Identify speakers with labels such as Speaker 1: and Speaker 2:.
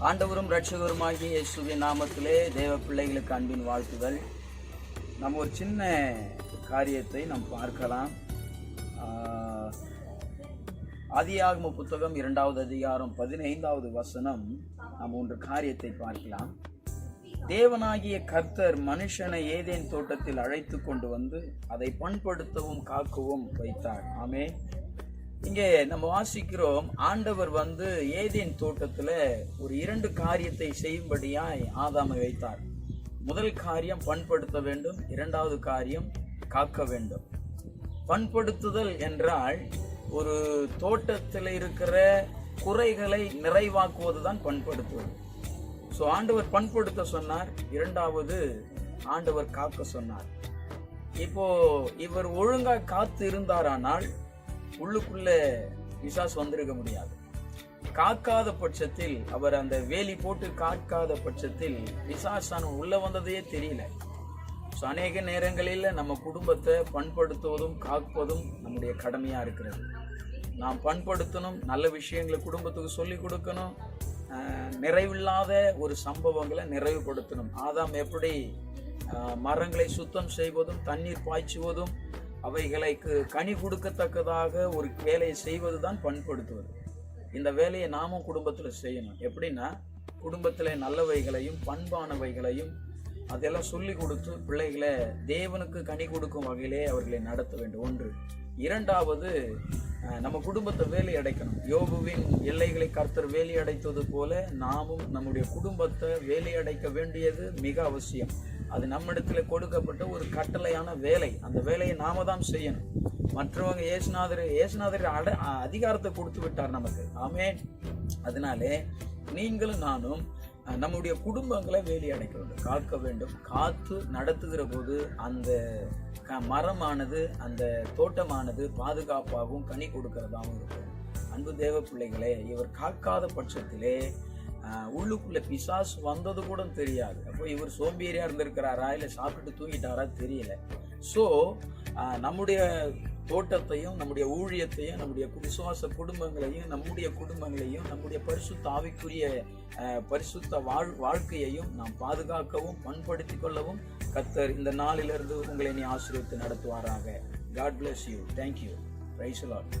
Speaker 1: ஆண்டவரும் ரட்சகருமாகிய இயேசுவின் நாமத்திலே தேவ பிள்ளைகளுக்கு அன்பின் வாழ்த்துதல் நம்ம ஒரு சின்ன காரியத்தை நாம் பார்க்கலாம். ஆஹ், ஆதியாகம புத்தகம் இரண்டாவது அதிகாரம் பதினைந்தாவது வசனம் நாம் ஒன்று காரியத்தை பார்க்கலாம். தேவனாகிய கர்த்தர் மனுஷனை ஏதேன் தோட்டத்தில் அழைத்து கொண்டு வந்து அதை பண்படுத்தவும் காக்கவும் வைத்தார். ஆமே இங்கே நம்ம வாசிக்கிறோம் ஆண்டவர் வந்து ஏதேன் தோட்டத்தில் ஒரு இரண்டு காரியத்தை செய்யும்படியாய் ஆதாமை வைத்தார். முதல் காரியம் பண்படுத்த வேண்டும் இரண்டாவது காரியம் காக்க வேண்டும். பண்படுத்துதல் என்றால் ஒரு தோட்டத்தில் இருக்கிற குறைகளை நிறைவாக்குவதுதான் பண்படுத்துவது ஸோ ஆண்டவர் பண்படுத்த சொன்னார் இரண்டாவது ஆண்டவர் காக்க சொன்னார். இப்போ இவர் ஒழுங்கா காத்து இருந்தாரானால் உள்ளுக்குள்ள விசாஸ் வந்திருக்க முடியாது. காக்காத பட்சத்தில் அவர் அந்த வேலி போட்டு காக்காத பட்சத்தில் விசாசான உள்ள வந்ததையே தெரியல. ஸோ அநேக நேரங்களில் நம்ம குடும்பத்தை பண்படுத்துவதும் காப்பதும் நம்முடைய கடமையாக இருக்கிறது. நாம் பண்படுத்தணும் நல்ல விஷயங்களை குடும்பத்துக்கு சொல்லி கொடுக்கணும் நிறைவில்லாத ஒரு சம்பவங்களை நிறைவுபடுத்தணும். ஆதாம் எப்படி மரங்களை சுத்தம் செய்வதும் தண்ணீர் பாய்ச்சுவதும் அவைகளுக்கு கனி கொடுக்கத்தக்கதாக ஒரு வேலையை செய்வது தான் பண்படுத்துவது. இந்த வேலையை நாமும் குடும்பத்தில் செய்யணும். எப்படின்னா குடும்பத்தில் நல்லவைகளையும் பண்பானவைகளையும் அதெல்லாம் சொல்லி கொடுத்து பிள்ளைகளை தேவனுக்கு கனி கொடுக்கும் வகையிலே அவர்களை நடத்த வேண்டும். ஒன்று. இரண்டாவது நம்ம குடும்பத்தை வேலை அடைக்கணும். யோபுவின் எல்லைகளை கர்த்தர் வேலையடைத்தது போல நாமும் நம்முடைய குடும்பத்தை வேலையடைக்க வேண்டியது மிக அவசியம். அது நம்மிடத்தில் கொடுக்கப்பட்ட ஒரு கட்டளையான வேலை. அந்த வேலையை நாம தான் செய்யணும். மற்றவங்க ஏசுநாதர் ஏசுநாதர் அட அதிகாரத்தை கொடுத்து விட்டார் நமக்கு. ஆமே அதனாலே நீங்களும் நானும் நம்முடைய குடும்பங்களை வேலி அடைக்க வேண்டும் காக்க வேண்டும். காத்து நடத்துகிற போது அந்த க- மரமானது அந்த தோட்டமானது பாதுகாப்பாகவும் கனி கொடுக்கிறதாகவும் இருக்கும். அன்பு தேவ பிள்ளைகளே இவர் காக்காத பட்சத்திலே உள்ளுக்குள்ள பிசாஸ் வந்தது கூட தெரியாது. அப்போ இவர் சோம்பேறியா இருந்திருக்கிறாரா இல்லை சாப்பிட்டு தூங்கிட்டாரா தெரியல. ஸோ நம்முடைய தோட்டத்தையும் நம்முடைய ஊழியத்தையும் நம்முடைய விசுவாச குடும்பங்களையும் நம்முடைய குடும்பங்களையும் நம்முடைய பரிசுத்த ஆவிக்குரிய பரிசுத்த வாழ் வாழ்க்கையையும் நாம் பாதுகாக்கவும் பண்படுத்திக் கொள்ளவும் கத்தர் இந்த நாளிலிருந்து உங்களை நீ ஆசீர்வித்து நடத்துவாராக. God bless you thank you rice lot